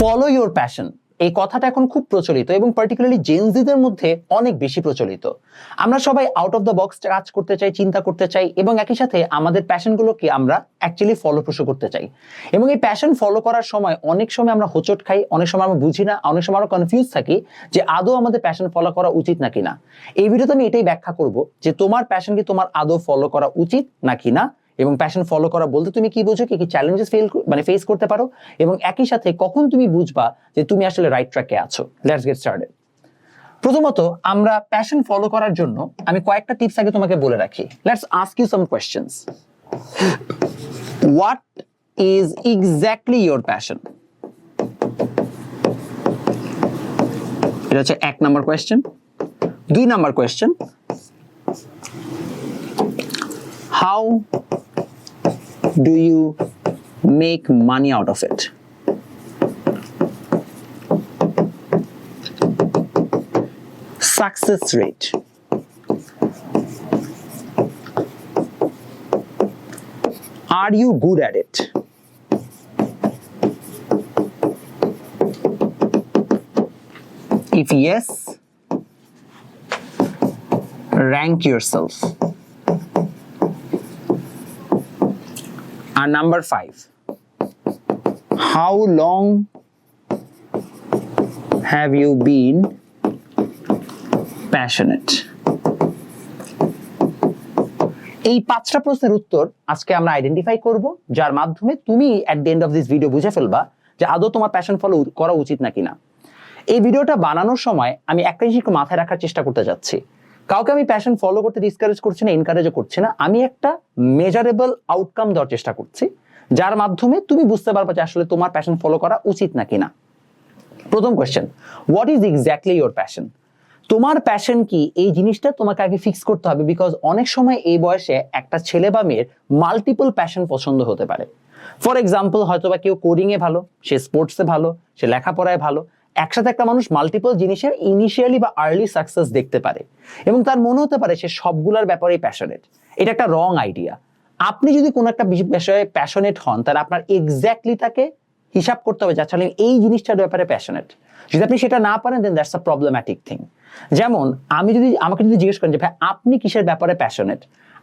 Follow your passion এই কথাটা এখন খুব প্রচলিত এবং পার্টিকুলারলি জেনজিদের মধ্যে অনেক বেশি প্রচলিত। আমরা সবাই আউট অফ দ্য বক্স কাজ করতে চাই, চিন্তা করতে চাই এবং একই সাথে আমাদের প্যাশনগুলোকে আমরা অ্যাকচুয়ালি ফলোপ্রসূ করতে চাই। এবং এই প্যাশন ফলো করার সময় অনেক সময় আমরা হোচট খাই, অনেক সময় আমরা বুঝি না, অনেক সময় আমরা কনফিউজ থাকি যে আদৌ আমাদের প্যাশন ফলো করা উচিত নাকি না। এই ভিডিওতে আমি এটাই ব্যাখ্যা করব যে তোমার প্যাশন কি তোমার আদৌ ফলো করা উচিত নাকি না? এবং প্যাশন ফলো করা বলতে তুমি কি বুঝো কি কি চ্যালেঞ্জেস ফেল মানে ফেস করতে পারো? এবং একই সাথে কখন তুমি বুঝবা যে তুমি আসলে রাইট ট্র্যাকে আছো? লেটস গেট স্টার্টেড প্রথমত, আমরা প্যাশন ফলো করার জন্য আমি কয়েকটা টিপস আগে তোমাকে বলে রাখি। Let's ask you some questions what is exactly your passion এটা হচ্ছে এক নাম্বার কোয়েশ্চেন দুই number question how do you make money out of it? Success rate. Are you good at it? If yes, rank yourself. And number five, how long have you been passionate? এই পাঁচটা প্রশ্নের উত্তর আজকে আমরা identify করব যার মাধ্যমে তুমি at the end of this video বুঝে ফেলবা যে আদৌ তোমার প্যাশন ফলো করা উচিত নাকি না এই ভিডিওটা বানানোর সময় আমি একটা জিনিস মাথায় রাখার চেষ্টা করতে যাচ্ছি কাউকে আমি প্যাশন ফলো করতে ডিসকারেজ করছি না এনকারেজও করছি না, আমি একটা মেজারেবল আউটকাম দেওয়ার চেষ্টা করছি, যার মাধ্যমে তুমি বুঝতে পারবে যে আসলে তোমার প্যাশন ফলো করা উচিত নাকি না প্রথম question what is exactly your passion তোমার প্যাশন কি? এই জিনিসটা তোমাকে আগে ফিক্স করতে হবে বিকজ অনেক সময় এই বয়সে একটা ছেলে বা মেয়ের মাল্টিপল প্যাশন পছন্দ হতে পারে। ফর এক্সাম্পল হয়তো বা কেউ কোডিং এ ভালো, সে স্পোর্টসে ভালো, সে লেখাপড়ায় ভালো একসাথে একটা মানুষ মাল্টিপল জিনিসের ইনিশিয়ালি বা আর্লি সাকসেস দেখতে পারে। এবং তার মনে হতে পারে সে সবগুলোর ব্যাপারেই প্যাশনেট এটা একটা রং আইডিয়া আপনি যদি কোনো একটা বিষয়ে প্যাশনেট হন, তাহলে আপনার এক্স্যাক্টলি তাকে হিসাব করতে হবে যে আসলে এই জিনিসটার ব্যাপারে প্যাশনেট যদি আপনি সেটা না পারেন then that's a problematic thing যেমন, আমি যদি আমাকে যদি জিজ্ঞেস করেন যে, ভাই, আপনি কিসের ব্যাপারে প্যাশনেট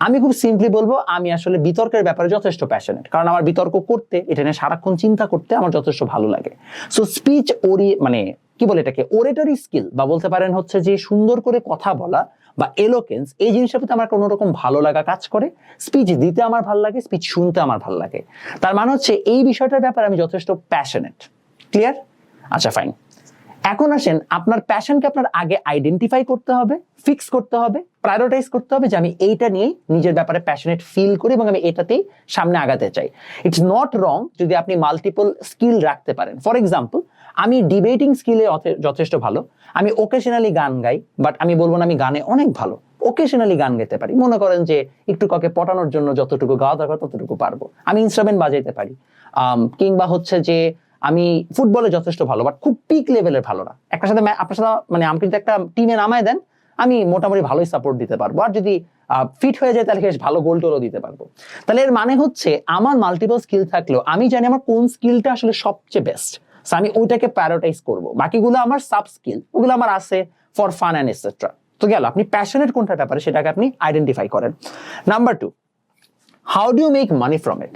আমি খুব সিম্পলি বলব, আমি আসলে বিতর্কের ব্যাপারে যথেষ্ট প্যাশনেট কারণ আমার বিতর্ক করতে, এটা নিয়ে সারাক্ষণ চিন্তা করতে আমার যথেষ্ট ভালো লাগে। সো স্পিচ ওরি মানে কি বলে এটাকে? ওরেটরি স্কিল বা বলতে পারেন হচ্ছে যে সুন্দর করে কথা বলা বা এলোকেন্স এই জিনিসটার প্রতি আমার কোনোরকম ভালো লাগা কাজ করে। স্পিচ দিতে আমার ভালো লাগে স্পিচ শুনতে আমার ভালো লাগে। তার মানে হচ্ছে এই বিষয়টার ব্যাপারে আমি যথেষ্ট প্যাশনেট ক্লিয়ার আচ্ছা ফাইন এখন আসেন, আপনার প্যাশনকে আপনার আগে আইডেন্টিফাই করতে হবে ফিক্স করতে হবে প্রায়োরিটাইজ করতে হবে যে আমি এইটা নিয়ে নিজের ব্যাপারে প্যাশনেট ফিল করি এবং আমি এটাতেই সামনে আগাতে চাই। ইটস নট রং যদি আপনি মাল্টিপল স্কিল রাখতে পারেন। ফর এক্সাম্পল আমি ডিবেটিং স্কিলে যথেষ্ট ভালো। আমি ওকেশনালি গান গাই বাট আমি বলব না আমি গানে অনেক ভালো। ওকেশনালি গান গাইতে পারি। মনে করেন যে একটু কাউকে পটানোর জন্য যতটুকু গাওয়া দরকার ততটুকু পারব। আমি ইনস্ট্রুমেন্ট বাজাইতে পারি। কিংবা হচ্ছে যে আমি ফুটবলে যথেষ্ট ভালো বাট খুব পিক লেভেলের ভালো না। একটা সাথে আপনার সাথে মানে আমাকে যদি একটা টিমে নামায় দেন, আমি মোটামুটি ভালোই সাপোর্ট দিতে পারব। আর যদি ফিট হয়ে যায়, তাহলে বেশ ভালো গোল টোলও দিতে পারব। তাহলে এর মানে হচ্ছে, আমার মাল্টিপল স্কিল থাকলেও আমি জানি আমার কোন স্কিলটা আসলে সবচেয়ে বেস্ট আমি ওইটাকে প্যারোটাইজ করব। বাকিগুলো আমার সাব স্কিল ওগুলো আমার আছে ফর ফান অ্যান্ড এটসেট্রা তো গেল, আপনি প্যাশনেট কোনটার ব্যাপারে সেটাকে আপনি আইডেন্টিফাই করেন। Number two how do make money from it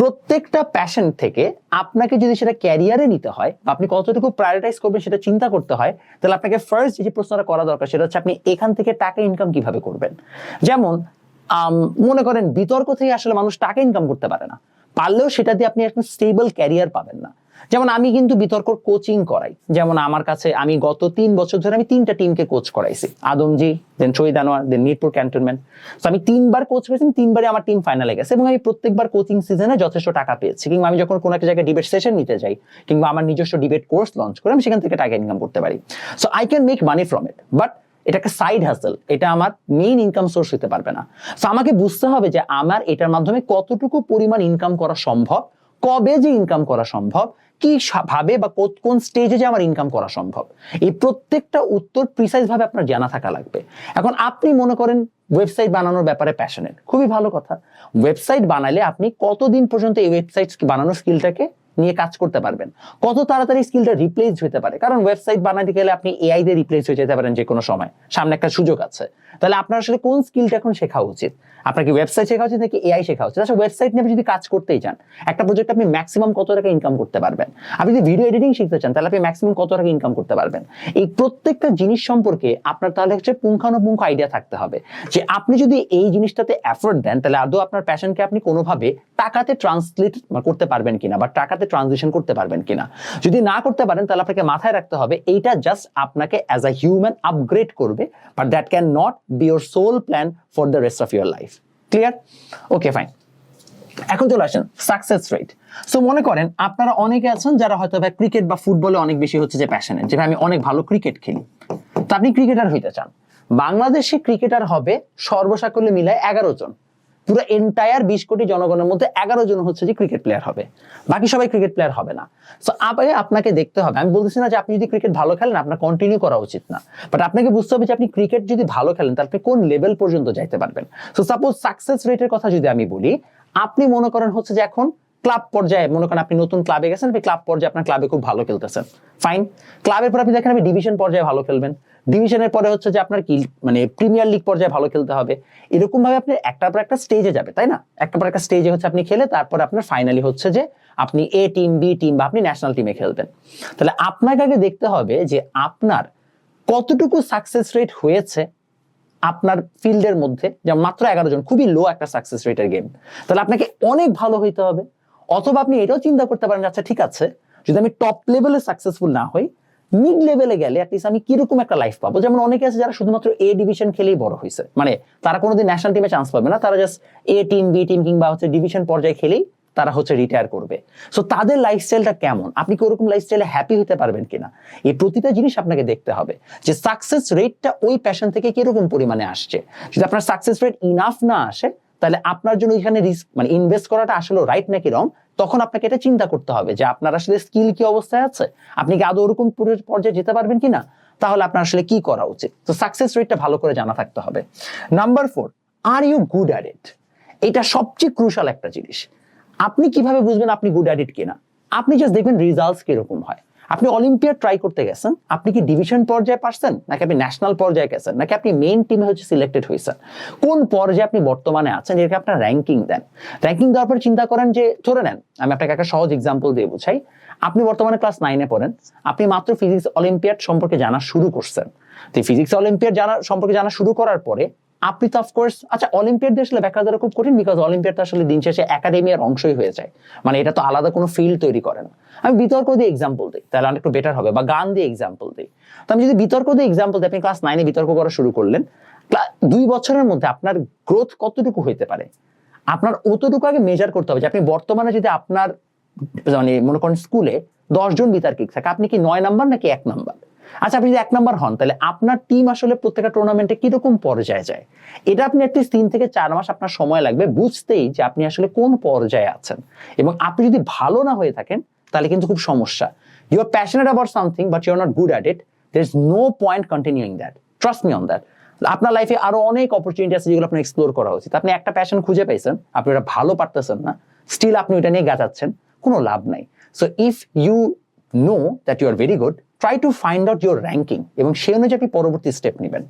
প্রত্যেকটা প্যাশন থেকে আপনাকে যদি সেটা ক্যারিয়ারে নিতে হয় আপনি কতটুকু প্রায়োরিটাইজ করবেন সেটা চিন্তা করতে হয়, তাহলে আপনাকে ফার্স্ট যে প্রশ্নটা করা দরকার সেটা হচ্ছে আপনি এখান থেকে টাকা ইনকাম কীভাবে করবেন? যেমন মনে করেন বিতর্ক থেকে আসলে মানুষ টাকা ইনকাম করতে পারে না। পারলেও সেটা দিয়ে আপনি একটা স্টেবল ক্যারিয়ার পাবেন না। যেমন আমি কিন্তু বিতর্ক কোচিং করাই। যেমন আমার কাছে আমি গত তিন বছর ধরে আমি তিনটা টিমকে কোচ করাইছি। Adamjee then Shaheed Anwar then Mirpur cantonment তো আমি তিনবার কোচ করেছি তিনবারই আমার টিম ফাইনালে গেছে এবং আমি প্রত্যেকবার কোচিং সিজনে যথেষ্ট টাকা পেয়েছি। কিংবা আমি যখন কোনো একটা জায়গায় ডিবেট সেশন নিতে যাই, কিংবা আমার নিজস্ব ডিবেট কোর্স লঞ্চ করে আমি সেখান থেকে টাকা ইনকাম করতে পারি। So I can make money from it but এটা একটা সাইড হাসেল এটা আমার মেইন ইনকাম সোর্স হতে পারবে না। সো আমাকে বুঝতে হবে যে আমার এটার মাধ্যমে কতটুকু পরিমাণ ইনকাম করা সম্ভব, কবে যে ইনকাম করা সম্ভব কি ভাবে বা কোন স্টেজে যে আমার ইনকাম করা সম্ভব? এই প্রত্যেকটা উত্তর প্রিসাইজ ভাবে আপনার জানা থাকা লাগবে। এখন আপনি মনে করেন ওয়েবসাইট বানানোর ব্যাপারে প্যাশনেট খুবই ভালো কথা। ওয়েবসাইট বানালে আপনি কতদিন পর্যন্ত এই ওয়েবসাইট বানানোর স্কিলটাকে নিয়ে কাজ করতে পারবেন? কত তাড়াতাড়ি স্কিলটা রিপ্লেস হতে পারে? কারণ ওয়েবসাইট বানাতে গেলে আপনি এআই দিয়ে রিপ্লেস হয়ে যেতে পারেন যে কোনো সময়। সামনে একটা সুযোগ আছে। তাহলে আপনার আসলে কোন স্কিলটা এখন শেখা উচিত? আপনার কি ওয়েবসাইট শেখা উচিত নাকি এআই শেখা উচিত? আচ্ছা ওয়েবসাইট নিয়ে আপনি যদি কাজ করতেই চান, একটা প্রজেক্ট আপনি ম্যাক্সিমাম কত টাকা ইনকাম করতে পারবেন? আপনি যদি ভিডিও এডিটিং শিখতে চান, তাহলে আপনি ম্যাক্সিমাম কত টাকা ইনকাম করতে পারবেন? এই প্রত্যেকটা জিনিস সম্পর্কে আপনার তাহলে হচ্ছে পুঙ্খানুপুঙ্খ আইডিয়া থাকতে হবে। যে আপনি যদি এই জিনিসটাতে এফোর্ট দেন, তাহলে আদৌ আপনার প্যাশনকে আপনি কোনোভাবে টাকাতে ট্রান্সলেট করতে পারবেন কিনা বা টাকাতে ট্রানজিশন করতে পারবেন কিনা? যদি না করতে পারেন, তাহলে আপনাকে মাথায় রাখতে হবে, এইটা জাস্ট আপনাকে অ্যাজ আ হিউম্যান আপগ্রেড করবে but that can not be your sole plan for the rest of your life clear okay fine এখন চলে আসেন সাকসেস রেট সো মনে করেন আপনারা অনেকে আছেন যারা হয়তো ভাই ক্রিকেট বা ফুটবলে অনেক বেশি হচ্ছে যে প্যাশনে যে আমি অনেক ভালো ক্রিকেট খেলি। তা আপনি ক্রিকেটার হইতে চান। বাংলাদেশে ক্রিকেটার হবে সর্বসাকল্যে মিলায় এগারো জন। পুরো এন্টায়ার বিশ কোটি জনগণের মধ্যে এগারো জন হচ্ছে যে ক্রিকেট প্লেয়ার হবে। বাকি সবাই ক্রিকেট প্লেয়ার হবে না। তো আগে আপনাকে দেখতে হবে। আমি বলতেছি না যে আপনি যদি ক্রিকেট ভালো খেলেন, আপনার কন্টিনিউ করা উচিত না। বাট আপনাকে বুঝতে হবে যে আপনি ক্রিকেট যদি ভালো খেলেন, তাহলে কোন লেভেল পর্যন্ত যাইতে পারবেন। সো সাপোজ সাকসেস রেটের কথা যদি আমি বলি, আপনি মনে করেন হচ্ছে যে এখন ক্লাব পর্যায়ে, মনে করেন আপনি নতুন ক্লাবে গেছেন, আপনি ক্লাব পর্যায়ে আপনার ক্লাবে খুব ভালো খেলতেছেন। ফাইন ক্লাবের পর আপনি দেখেন আপনি ডিভিশন পর্যায়ে ভালো খেলবেন। ডিভিশনের পরে হচ্ছে যে আপনার কি মানে প্রিমিয়ার লিগ পর্যায়ে ভালো খেলতে হবে। এরকম ভাবে আপনি একটার পর একটা স্টেজে যাবে, তাই না? একটা পর একটা স্টেজে হচ্ছে আপনি খেলে, তারপর আপনার ফাইনালি হচ্ছে যে আপনি এ টিম বি টিম বা আপনি ন্যাশনাল টিমে খেলবেন। তাহলে আপনাকে আগে দেখতে হবে যে আপনার কতটুকু সাকসেস রেট হয়েছে আপনার ফিল্ডের মধ্যে? যেমন মাত্র এগারো জন, খুবই লো একটা সাকসেস রেটের গেম তাহলে আপনাকে অনেক ভালো হইতে হবে। অথবা আপনি এটাও চিন্তা করতে পারেন আচ্ছা ঠিক আছে, যদি আমি টপ লেভেলে সাকসেসফুল না হই মিড লেভেলে গেলে অ্যাটলিস্ট আমি কীরকম একটা লাইফ পাবো? যেমন অনেকে আছে যারা শুধুমাত্র এ ডিভিশন খেলেই বড় হয়েছে। মানে তারা কোনোদিন ন্যাশনাল টিমে চান্স পাবে না, তারা just A team B team কিংবা হচ্ছে ডিভিশন পর্যায়ে খেলেই তারা হচ্ছে রিটায়ার করবে। সো তাদের লাইফস্টাইলটা কেমন? আপনি কি ওরকম লাইফস্টাইলে হ্যাপি হতে পারবেন কিনা? এই প্রতিটা জিনিস আপনাকে দেখতে হবে যে সাকসেস রেটটা ওই প্যাশন থেকে কীরকম পরিমাণে আসছে। যদি আপনার সাকসেস রেট ইনাফ না আসে তাহলে আপনার জন্য এখানে রিস্ক মানে ইনভেস্ট করাটা আসলে রাইট নাকি রং তখন আপনাকে এটা চিন্তা করতে হবে যে আপনার আসলে স্কিল কি অবস্থায় আছে? আপনি কি আদৌ ওরকম পুরো পর্যায়ে যেতে পারবেন কিনা? তাহলে আপনার আসলে কি করা উচিত? তো সাকসেস রেটটা ভালো করে জানা থাকতে হবে। Number four are you good at it এটা সবচেয়ে ক্রুশাল একটা জিনিস। আপনি কীভাবে বুঝবেন আপনি গুড অ্যাট ইট কিনা? আপনি জাস্ট দেখবেন রেজাল্টস কীরকম হয়। আপনি অলিম্পিয়াড ট্রাই করতে গেছেন, আপনি কি ডিভিশন পর্যায়ে পারছেন, নাকি আপনি ন্যাশনাল পর্যায়ে গেছেন, নাকি আপনি মেইন টিমে হচ্ছে সিলেক্টেড হয়েছেন? কোন পর্যায়ে আপনি বর্তমানে আছেন এটাকে আপনার র্যাঙ্কিং দেন? র্যাঙ্কিং দেওয়ার পর চিন্তা করেন যে, ধরে নেন, আমি আপনাকে একটা সহজ এক্সাম্পল দিয়ে বুঝাই। আপনি বর্তমানে ক্লাস নাইনে পড়েন, আপনি মাত্র ফিজিক্স অলিম্পিয়াড সম্পর্কে জানা শুরু করছেন। তো ফিজিক্স অলিম্পিয়াড জানা, সম্পর্কে জানা শুরু করার পরে আপনি তো অফকোর্স আচ্ছা অলিম্পিয়াড আসলে ব্যাখ্যা দেওয়া খুব কঠিন বিকজ অলিম্পিয়াড তো আসলে দিন শেষে একাডেমিয়ার অংশই হয়ে যায়। মানে এটা তো আলাদা কোনো ফিল্ড তৈরি করে না। আমি বিতর্ক দিয়ে এক্সাম্পল দিই, তাহলে একটু বেটার হবে, বা গান দিয়ে এক্সাম্পল দিই। তো আমি যদি বিতর্ক দিয়ে এক্সাম্পল দিই, আপনি ক্লাস নাইনে বিতর্ক করা শুরু করলেন দুই বছরের মধ্যে আপনার গ্রোথ কতটুকু হইতে পারে? আপনার অতটুকু আগে মেজার করতে হবে যে আপনি বর্তমানে যদি আপনার মানে মনে করেন স্কুলে দশজন বিতার্কিক থাকে, আপনি কি নয় নাম্বার নাকি এক নাম্বার আচ্ছা আপনি যদি এক নম্বর হন, তাহলে আপনার টিম আসলে প্রত্যেকটা টুর্নামেন্টে কীরকম পর্যায়ে যায়? এটা আপনি অ্যাটলিস্ট তিন থেকে চার মাস আপনার সময় লাগবে বুঝতেই যে আপনি আসলে কোন পর্যায়ে আছেন। এবং আপনি যদি ভালো না হয়ে থাকেন, তাহলে কিন্তু খুব সমস্যা। You are passionate about something but you are not good at it there is no point continuing that trust me on that আপনার লাইফে আরও অনেক অপরচুনিটি আছে যেগুলো আপনার এক্সপ্লোর করা উচিত। আপনি একটা প্যাশন খুঁজে পেয়েছেন আপনি ওটা ভালো পারতেছেন না স্টিল আপনি ওটা নিয়ে গাছাচ্ছেন কোনো লাভ নাই। So if you know that you are very good try to find out your ranking এবং সেই অনুযায়ী আপনি পরবর্তী স্টেপ নেবেন।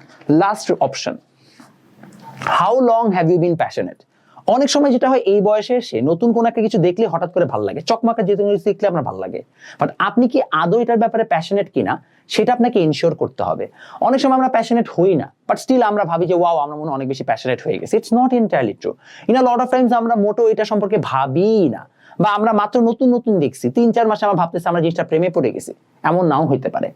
Last option how long have you been passionate অনেক সময় যেটা হয়, এই বয়সে এসে নতুন কোন একটা কিছু দেখলে হঠাৎ করে ভালো লাগে। চকমাকা যে কিছু দেখলে আপনার ভালো লাগে। বাট আপনি কি আদৌ এটার ব্যাপারে প্যাশনেট কিনা, সেটা আপনাকে ইনশিওর করতে হবে। অনেক সময় আমরা প্যাশনেট হই না বাট স্টিল আমরা ভাবি যে ওয়াও আমরা মনে অনেক বেশি প্যাশনেট হয়ে গেছি। It's not entirely true in a lot of times আমরা মোটো এটা সম্পর্কে ভাবি না। বা আমরা মাত্র নতুন নতুন দেখছি, তিন চার মাসে আমরা ভাবতেছি আমরা জিনিসটা প্রেমে পড়ে গেছি, এমন নাও হইতে পারে।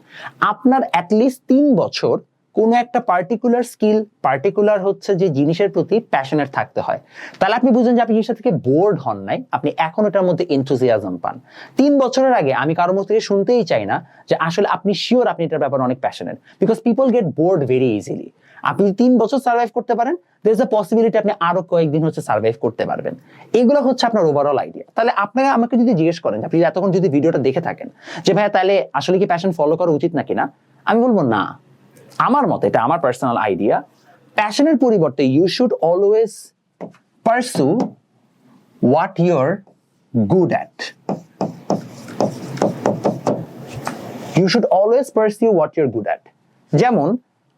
আপনার অ্যাটলিস্ট তিন বছর কোনো একটা পার্টিকুলার স্কিল পার্টিকুলার হচ্ছে যে জিনিসের প্রতি প্যাশনেট থাকতে হয়। তাহলে আপনি বুঝেন যে আপনি জিনিসটা থেকে বোর্ড হন নাই, আপনি এখন এটার মধ্যে এনথুজিয়াজম পান। তিন বছরের আগে আমি কারোর মুখ থেকে শুনতেই চাই না যে আসলে আপনি শিওর আপনি এটার ব্যাপারে অনেক passionate because people get bored very easily আপনি তিন বছর সার্ভাইভ করতে পারেন দের ইজ পসিবিলিটি আপনি আরও কয়েকদিন হচ্ছে সার্ভাইভ করতে পারবেন। এগুলো হচ্ছে আপনার ওভারঅল আইডিয়া তাহলে আপনারা আমাকে যদি জিজ্ঞেস করেন আপনি এতক্ষণ যদি ভিডিওটা দেখে থাকেন যে ভাইয়া তাহলে আসলে কি প্যাশন ফলো করা উচিত নাকি না? আমি বলব না। আমার মতে এটা আমার পার্সোনাল আইডিয়া প্যাশনের পরিবর্তে you should always pursue what you're good at you should always pursue what you're good at যেমন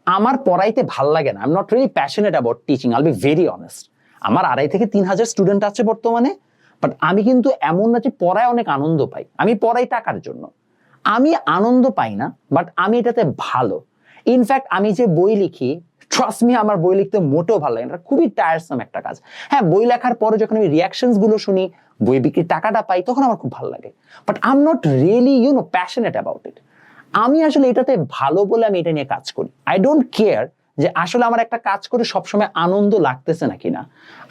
আমার পড়াইতে ভালো লাগে না। I am not really passionate about teaching I'll be very honest আমার আড়াই থেকে তিন হাজার স্টুডেন্ট আছে বর্তমানে বাট আমি কিন্তু এমন না যে পড়ায় অনেক আনন্দ পাই। আমি পড়াই টাকার জন্য। আমি আনন্দ পাই না বাট আমি এটাতে ভালো। ইনফ্যাক্ট আমি যে বই লিখি ট্রাস্ট মি আমার বই লিখতে মোটেও ভালো লাগে না। এটা খুবই টায়ারসাম একটা কাজ। হ্যাঁ বই লেখার পরে যখন আমি রিয়াকশনসগুলো শুনি, বই বিক্রির টাকাটা পাই, তখন আমার খুব ভালো লাগে। But I am not really you know passionate about it আমি আসলে এটাতে ভালো বলে আমি এটা নিয়ে কাজ করি। আই ডোন্ট কেয়ার যে আসলে আমার একটা কাজ করে সবসময় আনন্দ লাগতেছে নাকি না।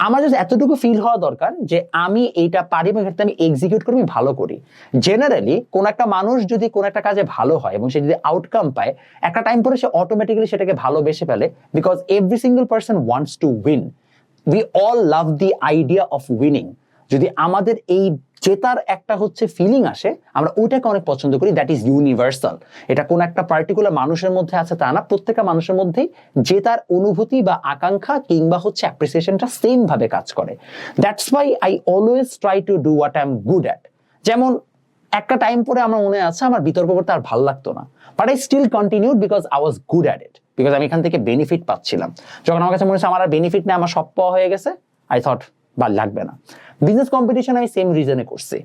আমার জাস্ট এতটুকু ফিল হওয়া দরকার যে আমি এইটা পারি এবং এটা আমি এক্সিকিউট করে, আমি ভালো করি। জেনারেলি কোন একটা মানুষ যদি কোন একটা কাজে ভালো হয় এবং সে যদি আউটকাম পায়, একটা টাইম পরে সে অটোমেটিক্যালি সেটাকে ভালোবেসে ফেলে because every single person wants to win we all love the idea of winning যদি আমাদের এই জেতার একটা হচ্ছে ফিলিং আসে, আমরা ওইটাকে অনেক পছন্দ করি দ্যাট ইজ ইউনিভার্সাল এটা কোন একটা পার্টিকুলার মানুষের মধ্যে আছে তা না, প্রত্যেকটা মানুষের মধ্যেই জেতার অনুভূতি বা আকাঙ্ক্ষা কিংবা হচ্ছে অ্যাপ্রিসিয়েশনটা সেম ভাবে কাজ করে। That's why I always try to do what I am good at যেমন, একটা টাইম পরে আমার মনে আছে আমার বিতর্ক করতে আর ভালো লাগতো না but I still continued because I was good at it because আমি এখান থেকে বেনিফিট পাচ্ছিলাম। যখন আমার কাছে মনে হচ্ছে আমার আর বেনিফিট নেই, আমার সব পাওয়া হয়ে গেছে আই থট বা লাগবে না। বিজনেস কম্পিটিশন আমি সেম রিজনে করছি।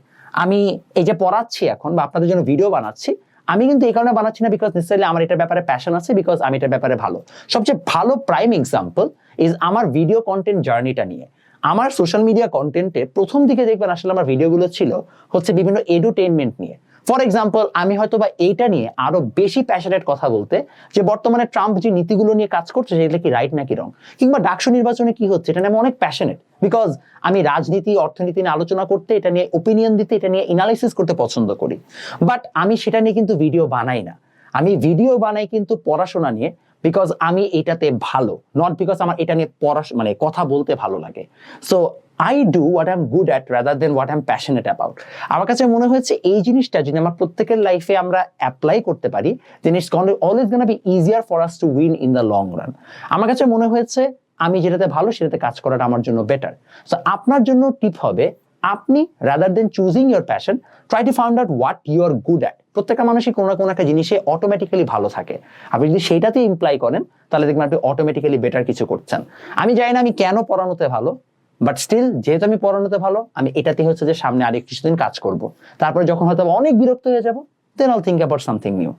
আমি এই যে পড়াচ্ছি এখন বা আপনাদের জন্য ভিডিও বানাচ্ছি, আমি কিন্তু এই কারণে বানাচ্ছি না বিকজ নিশ্চয়ই আমার এটার ব্যাপারে প্যাশন আছে বিকজ আমি এটার ব্যাপারে ভালো। সবচেয়ে ভালো প্রাইম এক্সাম্পল ইজ আমার ভিডিও কন্টেন্ট জার্নিটা নিয়ে। আমার সোশ্যাল মিডিয়া কন্টেন্টে প্রথম দিকে দেখবেন আসলে আমার ভিডিওগুলো ছিল হচ্ছে বিভিন্ন এডুটেনমেন্ট নিয়ে। ফর এক্সাম্পল আমি হয়তো বা এইটা নিয়ে আরও বেশি প্যাশনেট কথা বলতে, যে বর্তমানে ট্রাম্প যে নীতিগুলো নিয়ে কাজ করছে, সেগুলো কি রাইট নাকি রং কিংবা ডাকসু নির্বাচনে কি হচ্ছে, এটা নিয়ে আমি অনেক প্যাশনেট বিকজ আমি রাজনীতি, অর্থনীতি নিয়ে আলোচনা করতে, এটা নিয়ে ওপিনিয়ন দিতে, এটা নিয়ে এনালাইসিস করতে পছন্দ করি। বাট আমি সেটা নিয়ে কিন্তু ভিডিও বানাই না। আমি ভিডিও বানাই কিন্তু পড়াশোনা নিয়ে বিকজ আমি এটাতে ভালো নট বিকজ আমার এটা নিয়ে পড়া মানে কথা বলতে ভালো লাগে। So I do what I am good at rather than what I am passionate about আমার কাছে মনে হয়েছে এই জিনিসটা যদি আমার প্রত্যেকের লাইফে আমরা অ্যাপ্লাই করতে পারি then it's always gonna be easier for us to win in the long run আমার কাছে মনে হয়েছে আমি যেটাতে ভালো সেটাতে কাজ করাটা আমার জন্য বেটার সো আপনার জন্য টিপ হবে, আপনি rather than choosing your passion try to found out what you are good at প্রত্যেকটা মানুষই কোনো না কোনো একটা জিনিসে অটোমেটিক্যালি ভালো থাকে। আপনি যদি সেইটাতে ইমপ্লাই করেন, তাহলে দেখবেন আপনি অটোমেটিক্যালি বেটার কিছু করছেন। আমি জানি না আমি কেন পড়ানোতে ভালো বাট স্টিল যেহেতু আমি পড়ানোতে ভালো, আমি এটাতে হচ্ছে যে সামনে আরেক কিছুদিন কাজ করব। তারপরে যখন হয়তো অনেক বিরক্ত হয়ে যাব then I'll think about something new